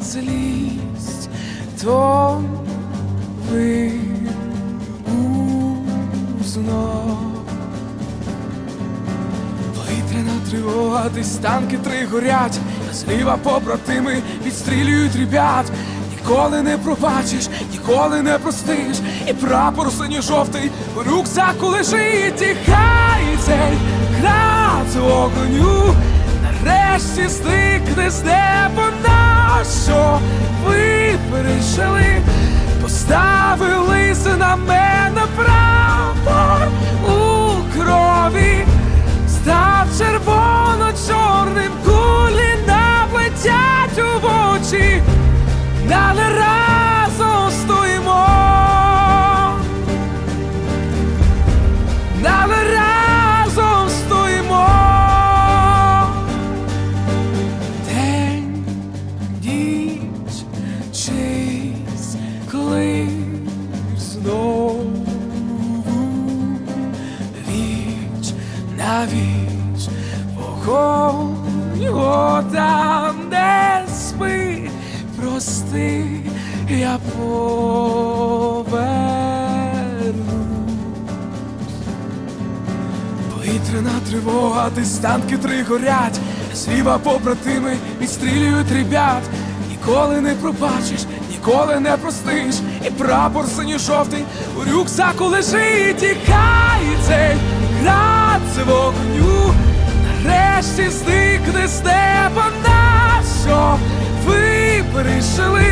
злість, то ви узнав. Повітряна тривога, десь танки три горять, а зліва побратими відстрілюють ребят. Ніколи не пробачиш, ніколи не простиш, і прапор синьо-жовтий у рюкзаку лежить, і хай цей град огоню нарешті зникне з неба на що ви віч, вогонь його там не спи, прости, я поверну. Повітряна тривога, десь танки три горять, зліва побратими відстрілюють ребят. Ніколи не пробачиш, ніколи не простиш, і прапор синьо-жовтий у рюкзаку лежить, і цей і зникне з неба на що ви прийшли.